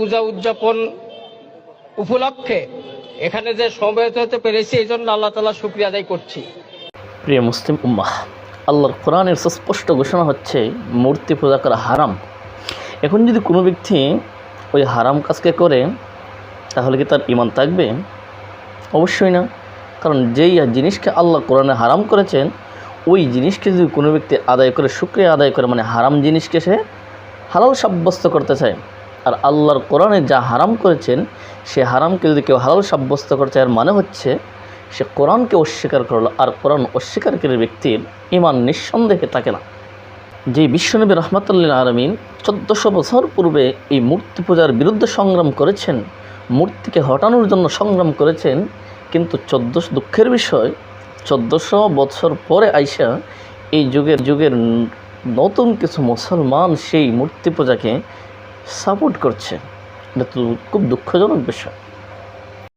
পূজা উদযাপন উপলক্ষে এখানে যে সমবেত হতে পেরেছি এই জন্য আল্লাহ তালা শুক্রিয়া আদায় করছি। প্রিয় মুসলিম উম্মাহ, আল্লাহর কোরআনের সুস্পষ্ট ঘোষণা হচ্ছে মূর্তি পূজা করা হারাম। এখন যদি কোনো ব্যক্তি ওই হারাম কাজকে করে, তাহলে কি তার ইমান থাকবে? অবশ্যই না। কারণ যেই জিনিসকে আল্লাহ কোরআনে হারাম করেছেন, ওই জিনিসকে যদি কোনো ব্যক্তি আদায় করে, শুক্রিয়া আদায় করে মানে হারাম জিনিসকে সে হালাল সাব্যস্ত করতে চায় আর আল্লাহর কোরআনে যা হারাম করেছেন, সে হারামকে যদি কেউ হালাল সাব্যস্ত চায়, এর মানে হচ্ছে সে কোরআনকে অস্বীকার করল, আর কোরআন অস্বীকারকারী ব্যক্তির ইমান নিঃসন্দেহে থাকে না। যে বিশ্বনবী রহমতুল্লাহ আলমিন চোদ্দোশো বছর পূর্বে এই মূর্তি পূজার বিরুদ্ধে সংগ্রাম করেছেন, মূর্তিকে হটানোর জন্য সংগ্রাম করেছেন, কিন্তু চোদ্দোশো দুঃখের বিষয়, চোদ্দোশো বছর পরে আইসা এই যুগের যুগের নতুন কিছু মুসলমান সেই মূর্তি পূজাকে সাপোর্ট করছে। এটা তো খুব দুঃখজনক বিষয়।